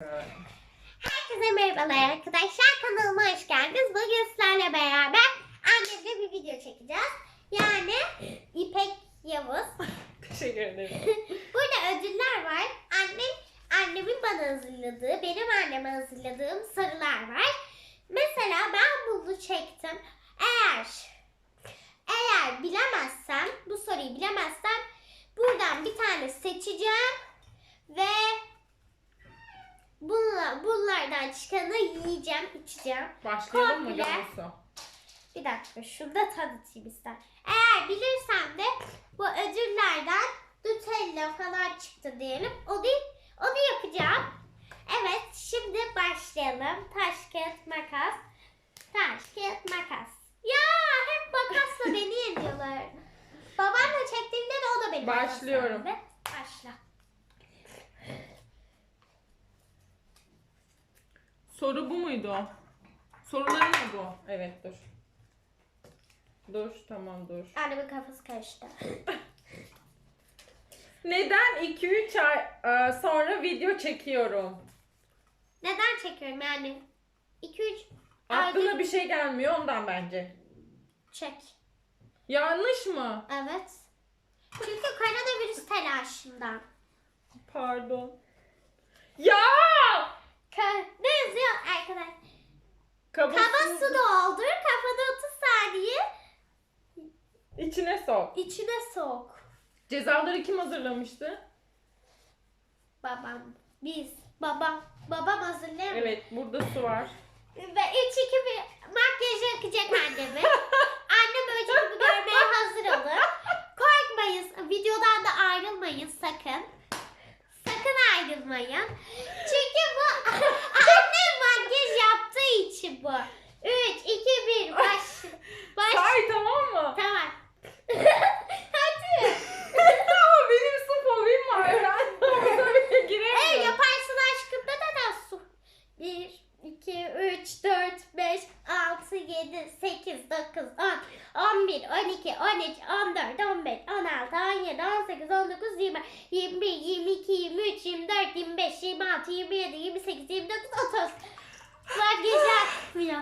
Herkese merhabalar arkadaşlar. Kanalıma hoş geldiniz. Bugün sizlerle beraber annemle bir video çekeceğiz. Yani İpek Yavuz. Teşekkür ederim. Burada ödüller var. Annem, annemin bana hazırladığı, benim anneme hazırladığım sorular var. Mesela ben bunu çektim. Eğer eğer bilemezsem, bu soruyu bilemezsem buradan bir tane seçeceğim ve bunlardan çıkanı yiyeceğim, içeceğim. Başlayalım mı. Cansu? Bir dakika şunu da tanıtayım ister. Eğer bilirsem de bu ödüllerden Nutella falan çıktı diyelim. Onu, onu yapacağım. Evet şimdi başlayalım. Taş, kağıt, makas. Taş, kağıt, makas. Ya hep makasla beni yeniyorlar. Babamla çektiğimde de o da beni Başlıyorum. makasla Soru bu muydu? Soruları mı bu? Evet dur. Dur tamam dur. Annemin kafası karıştı. Neden 2-3 ay e, sonra video çekiyorum? Neden çekiyorum yani? 2-3 Aklına bir şey gelmiyor ondan bence. çek. Yanlış mı? Evet. Çünkü koronavirüs telaşından. Pardon. Ya! Ka- ne yazıyor arkadaş? Kaba Kaba su- doldur, kafada 30 saniye İçine sok. içine sok. Cezaları kim hazırlamıştı? Babam, biz, babam, babam hazırlıyor. Evet burada su var. Ve 3 2 1 makyaj yakacak annemi. Annem önce bunu görmeye hazır olun. Korkmayın, videodan da ayrılmayın sakın. Sakın ayrılmayın. Çünkü bu annem makyaj için bu. 3 2 1 baş. Baş. Say tamam mı? Tamam. Hadi. Ama benim su fobim var. Ben havuza bile Evet giremiyorum. yaparsın aşkım neden su? 1, 2, 3, 4, 5, 6, 7, 8, 9, 10, 11, 12, 13, 14, 15, 16, 17, 18, 19, 20, 21, 22, 23, 24, 25, 26, 27, 28, 29, 30. Makyajı akmıyor.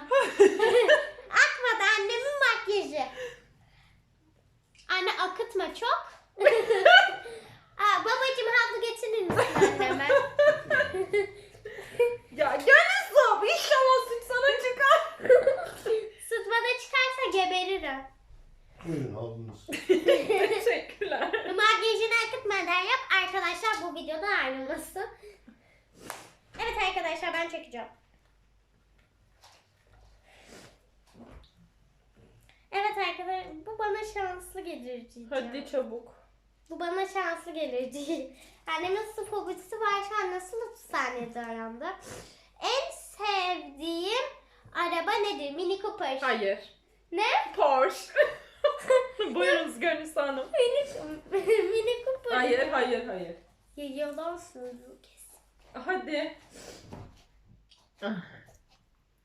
Akmadı annemin makyajı. Anne akıtma çok. Aa, babacım havlu getirir misin anneme? Ya gönül su. İnşallah süt sana çıkar. Süt bana çıkarsa geberirim. Buyurun havlunuz. Teşekkürler. Makyajını akıtmadan yap. Arkadaşlar bu videodan ayrılmasın. Evet arkadaşlar ben çekeceğim. Evet arkadaşlar bu bana şanslı gelir diyeceğim. Hadi çabuk. Bu bana şanslı gelir diye. Annemin su fobisi var şu an nasıl 30 saniyede öğrendi. En sevdiğim araba nedir? Mini Cooper. Hayır. Ne? Porsche. Buyurunuz Gönül Hanım. Mini, Mini Cooper. Hayır, hayır, hayır. Ya yalan söylüyor kesin. Hadi.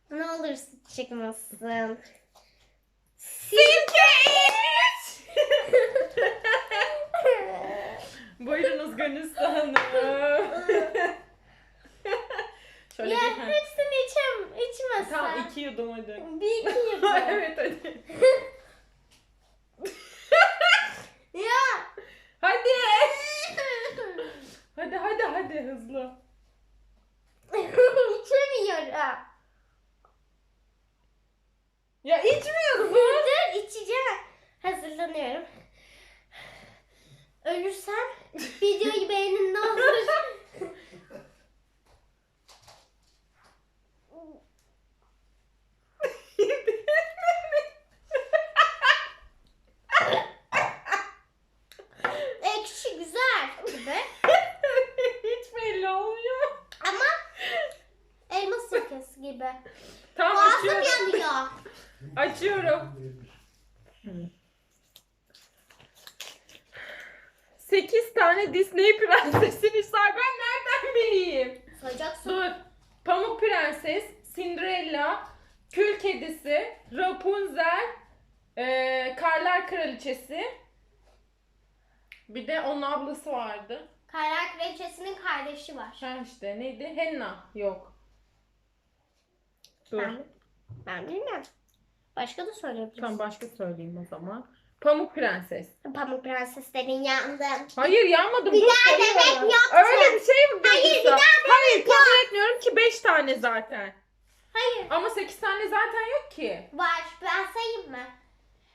Ne olursun çıkmasın. Simge iç. Buyurunuz Gönül Hanım. Şöyle ya bir... hepsini içem, içmesen. Tamam iki yudum hadi. Bir iki yudum. evet hadi. ya. Hadi. Hadi hadi hadi hızlı. İçemiyorum. Ya içmiyorsun. Dur içeceğim. Hazırlanıyorum. Ölürsem videoyu beğenin ne olur. Ekşi güzel gibi. Hiç belli olmuyor. Ama elma sirkesi gibi. Tamam Boğazım açıyorum. yanıyor. Açıyorum. 8 tane Disney prensesini say. Ben nereden bileyim? Sayacaksın. Dur. Pamuk Prenses, Cinderella, Kül Kedisi, Rapunzel, eee, Karlar Kraliçesi. Bir de onun ablası vardı. Kaynar Kraliçesi'nin kardeşi var. Ha işte neydi? Henna. Yok. Dur. Ben, ben bilmiyorum. Başka da söyleyebilirsin. Tamam başka söyleyeyim o zaman. Pamuk Prenses. Pamuk Prenseslerin yandım. Hayır yanmadım. Bir dur, sayıyorum. hep yaptın. Öyle bir şey mi Hayır, diyorsun? bir tane Hayır kabul etmiyorum ki 5 tane zaten. Hayır. Ama 8 tane zaten yok ki. Var. Ben sayayım mı?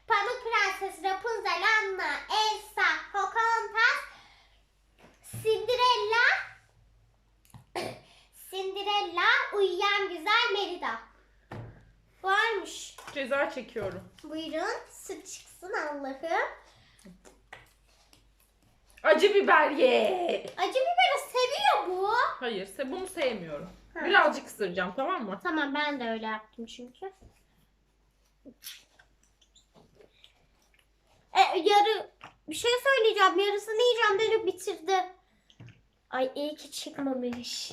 Pamuk Prenses, Rapunzel, Anna, Elsa, Pocahontas, Cinderella, Cinderella, Uyuyan Güzel Merida. Varmış. Ceza çekiyorum. Buyurun. Süt çıksın Allah'ım. Acı biber ye. Acı biberi seviyor bu. Hayır se- bunu sevmiyorum. Ha. Birazcık ısıracağım tamam mı? Tamam ben de öyle yaptım çünkü. E, yarı bir şey söyleyeceğim. Yarısını yiyeceğim dedi bitirdi. Ay iyi ki çıkmamış.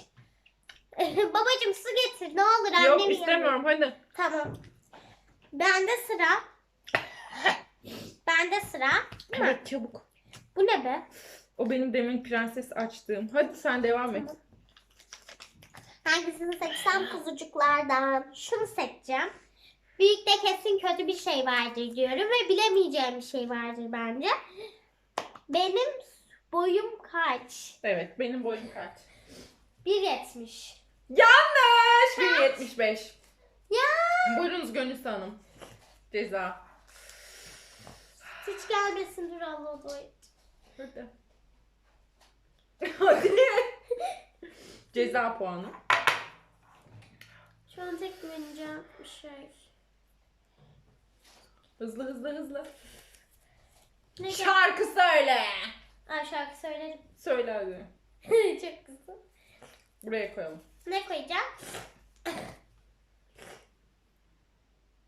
Babacım su getir ne olur annem Yok yanıyor. istemiyorum hadi. Tamam. Bende sıra. Bende sıra. Değil mi? Evet çabuk. Bu ne be? O benim demin prenses açtığım. Hadi sen devam et. Hangisini seçsem kuzucuklardan. Şunu seçeceğim. Büyükte kesin kötü bir şey vardır diyorum ve bilemeyeceğim bir şey vardır bence. Benim boyum kaç? Evet benim boyum kaç? 1.70. Yanlış. 1.75. Ya Buyurunuz Gönül Hanım. Ceza. hiç gelmesin dur Allah boy. Hadi. Hadi. Ceza puanı. Şu an tek güveneceğim bir şey. Hızlı hızlı hızlı. Ne gel? Şarkı söyle. Aa, şarkı söylerim. Söyle hadi. Çok kızım. Buraya koyalım. Ne koyacağım?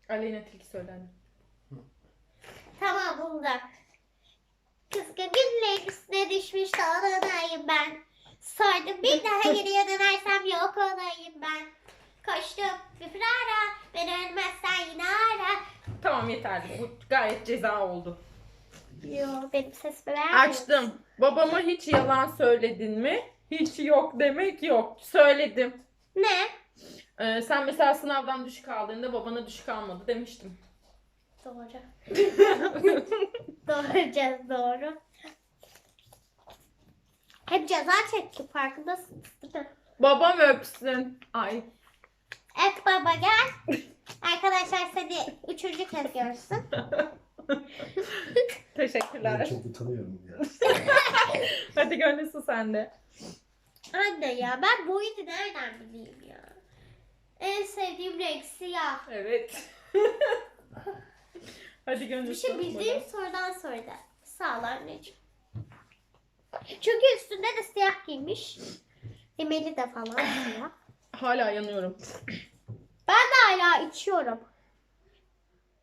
Aleyna Tilki söylendi. Tamam buldum. Kızgın günlerin üstüne düşmüş dağlanayım ben. Sordum bir daha geriye dönersem yok olayım ben. Koştum bir firara, beni ölmezsen yine ara. Tamam yeterli. Bu gayet ceza oldu. Yo benim sesimi vermiyor. Açtım. Babama hiç yalan söyledin mi? Hiç yok demek yok. Söyledim. Ne? Ee, sen mesela sınavdan düşük aldığında babana düşük almadı demiştim. Doğru. doğru cez doğru. Hep ceza çekti farkındasınız değil mi? Babam öpsün. Ay. Evet baba gel. Arkadaşlar seni üçüncü kez görsün. Ben Teşekkürler. çok utanıyorum ya. Hadi gönlüsü sende. Anne ya ben bu oyunu nereden bileyim ya? En sevdiğim renk siyah. Evet. Hadi Bir gönlüsü. şey bildiğim sorudan sordu. Sağ ol anneciğim. Çünkü üstünde de siyah giymiş. Emeli de falan siyah. Hala yanıyorum. Ben de hala içiyorum.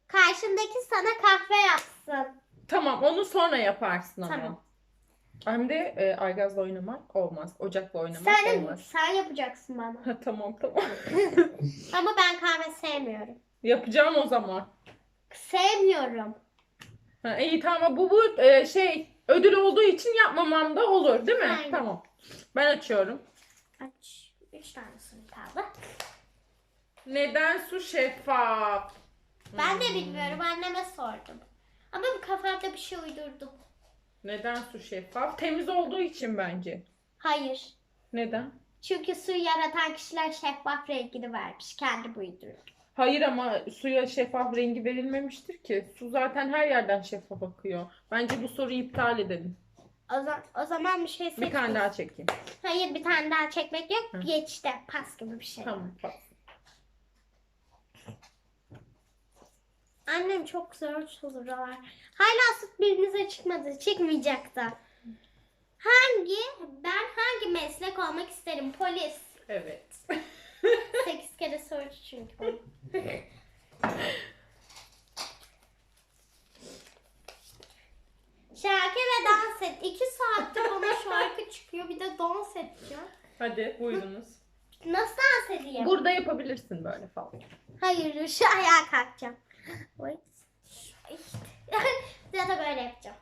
Karşındaki sana kahve yapsın. Tamam onu sonra yaparsın ama. Tamam. Hem de e, Aygaz'la oynamak olmaz. Ocakla oynamak Sen, olmaz. sen yapacaksın bana. Ha, tamam tamam. Ama ben kahve sevmiyorum. Yapacağım o zaman. Sevmiyorum. Ha, iyi tamam bu bu e, şey ödül olduğu için yapmamam da olur değil mi? Aynen. Tamam. Ben açıyorum. Aç. Üç tane soru kaldı. Neden su şeffaf? Ben de Hmm. bilmiyorum. Anneme sordum. Ama bu kafamda bir şey uydurdum. Neden su şeffaf? Temiz olduğu için bence. Hayır. Neden? Çünkü suyu yaratan kişiler şeffaf rengini vermiş. Kendi uyduruyor. Hayır ama suya şeffaf rengi verilmemiştir ki. Su zaten her yerden şeffaf akıyor. Bence bu soruyu iptal edelim. O, zaman, o zaman bir şey seç. Bir tane daha çekeyim. Hayır bir tane daha çekmek yok. Hı. Geçti. Pas gibi bir şey. Tamam. bak. Annem çok zor sorular. Hala süt birinize çıkmadı. Çıkmayacak da. Hangi, ben hangi meslek olmak isterim? Polis. Evet. Sekiz kere sordu çünkü. Şarkı ve dans et. İki saattir bana şarkı çıkıyor. Bir de dans edeceğim. Hadi buyurunuz. Nasıl dans edeyim? Burada yapabilirsin böyle falan. Hayır, şu ayağa kalkacağım. Oy. ya da böyle yapacağım.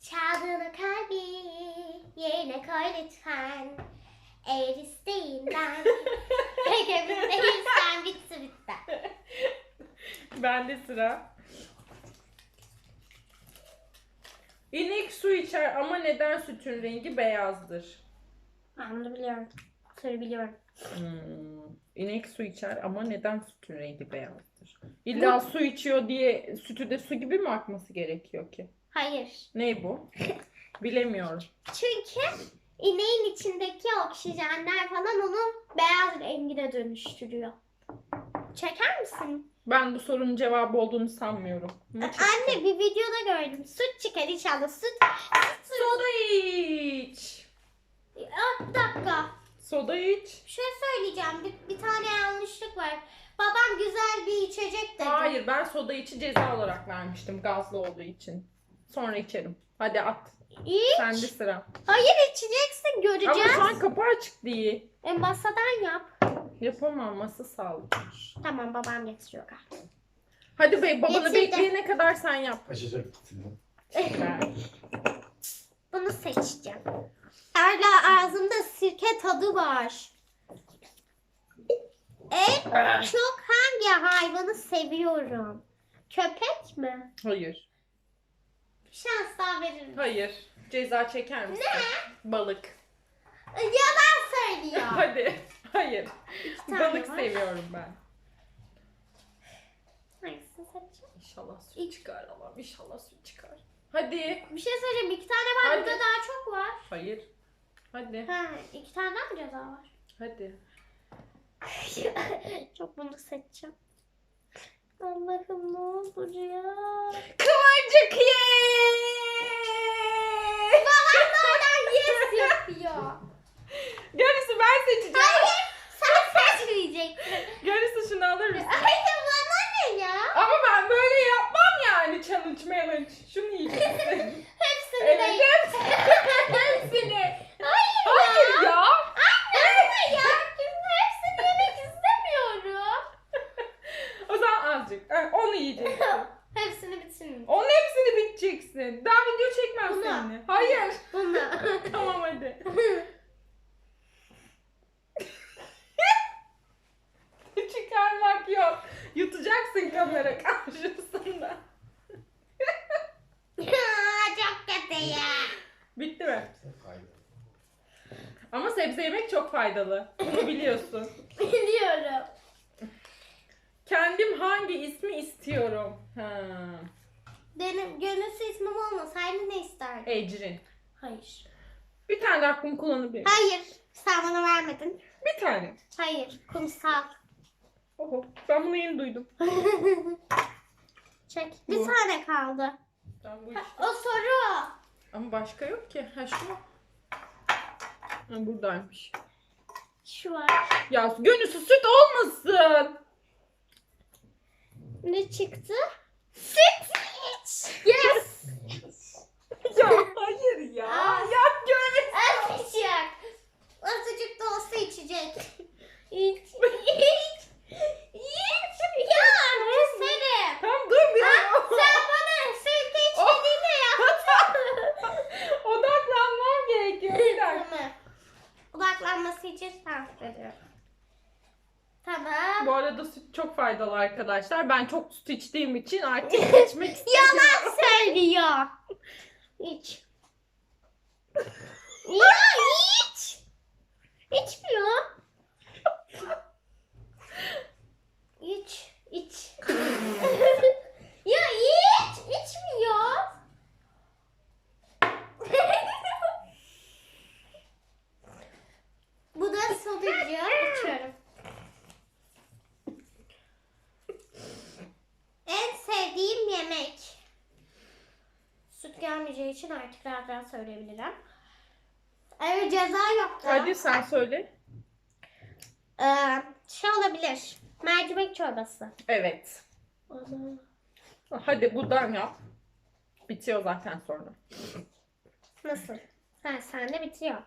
Çaldığını kalbi yerine koy lütfen. Eğer isteğinden. Peki değilsen bitti bitti. Bende sıra. İnek su içer ama neden sütün rengi beyazdır? Ben bunu biliyorum. Soru biliyorum. Hmm. İnek su içer ama neden sütün rengi beyazdır? İlla su içiyor diye sütü de su gibi mi akması gerekiyor ki? Hayır. Ne bu? Bilemiyorum. Çünkü ineğin içindeki oksijenler falan onu beyaz rengine dönüştürüyor. Çeker misin? Ben bu sorunun cevabı olduğunu sanmıyorum. Çok- Anne bir videoda gördüm. Süt çıkar inşallah. Süt. Soda iç. Aa, bir dakika. Soda iç. Bir şey söyleyeceğim. Bir, bir tane yanlışlık var. Babam güzel bir içecek dedi. Hayır ben soda içi ceza olarak vermiştim gazlı olduğu için. Sonra içerim. Hadi at. İç. Sende sıra. Hayır içeceksin Ama göreceğiz. şu an kapı açık değil. E, masadan yap. Yapamam masa sağlık. Tamam babam getiriyor galiba. Hadi bey babanı Getirdim. bekleyene kadar sen yap. Açacak. Süper. Bunu seçeceğim. Hala ağzımda sirke tadı var. En çok hangi hayvanı seviyorum? Köpek mi? Hayır. Bir şans daha verir misin? Hayır. Ceza çeker misin? Balık. Yalan söylüyor. Hadi. Hayır. Tane Balık var. seviyorum ben. Hangisini seçeceğim? İnşallah süt çıkar Allah'ım. İnşallah süt çıkar. Hadi. Bir şey söyleyeceğim. İki tane var. Hadi. Burada daha çok var. Hayır. Hadi. Ha, iki tane daha mı ceza var? Hadi. çok bunu seçeceğim. Allah'ım ne olur ya. Kıvırcık ye! Babam da oradan yes yapıyor. Gerisi ben seçeceğim. Hayır sen seçmeyeceksin. Gerisi şunu alır mısın? Hayır bana ne ya? Ama ben böyle yapmam yani challenge challenge. Şunu yiyeceksin. Hepsini evet de hepsini. hepsini. Hayır, Hayır ya. ya. Anne ya. Şimdi hepsini yemek istemiyorum. O zaman azıcık. Ha, Onu yiyeceksin. Hepsini bitsin. Onun hepsini biteceksin. Daha video çekmem Bunu. seninle. Hayır. Bunu. tamam hadi. Çıkarmak yok. Yutacaksın kamera karşısında. Çok kötü ya. Bitti mi? Hayır. Ama sebze yemek çok faydalı. Bunu biliyorsun. Biliyorum. Kendim hangi ismi istiyorum? Ha. Benim gönülsüz ismim olmasaydı ne isterdin? Ecrin. Hayır. Bir tane de hakkımı kullanabilirim. Hayır. Sen bana vermedin. Bir tane. Hayır. Kumsal. Oho. Ben bunu yeni duydum. Çek. Bir Bu. tane kaldı. Ben bu işte. O soru. Ama başka yok ki. Ha şu mu? Ha, buradaymış. Şu var. Ya gönülsüz süt olmasın. Ne çıktı? Süt. Yes. ya hayır ya. Ya gönül. Azıcık. Azıcık da olsa içecek. İç. İç. İç. Ya keserim. Tamam dur bir dakika. sen bana süt iç Oh. dediğinde yaptın. Odaklanmam gerekiyor. Bir dakika. Tamam. İçin şans veriyorum. Tamam. Bu arada süt çok faydalı arkadaşlar. Ben çok süt içtiğim için artık içmek istemiyorum. Yalan söylüyor. İç. Ya iç. İçmiyor. İç. İç. ya iç. İçmiyor. Bu da sonucu. İçiyorum. En sevdiğim yemek. Süt gelmeyeceği için artık rahat rahat söyleyebilirim. Evet ceza yoktu. Hadi sen söyle. Ee, şey olabilir. Mercimek çorbası. Evet. Hadi buradan yap. Bitiyor zaten sonra. Nasıl? Ha sende bitiyor.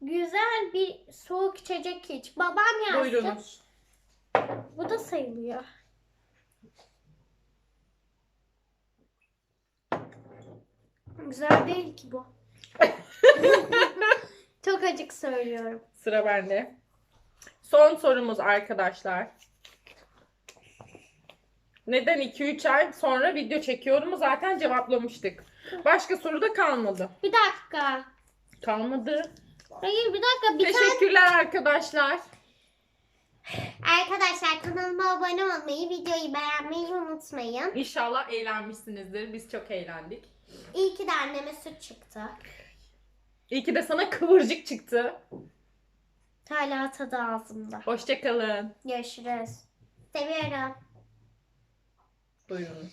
Güzel bir soğuk içecek iç. Babam yazdı. Buyurunuz. Bu da sayılıyor. Güzel değil ki bu. Çok acık söylüyorum. Sıra bende. Son sorumuz arkadaşlar. Neden 2-3 ay sonra video çekiyorum zaten cevaplamıştık. Başka soru da kalmadı. Bir dakika. Kalmadı. Hayır bir dakika. Bir tane... Teşekkürler arkadaşlar. Arkadaşlar kanalıma abone olmayı, videoyu beğenmeyi unutmayın. İnşallah eğlenmişsinizdir. Biz çok eğlendik. İyi ki de anneme süt çıktı. İyi ki de sana kıvırcık çıktı. Hala tadı ağzımda. Hoşçakalın. Görüşürüz. Seviyorum. Buyurun.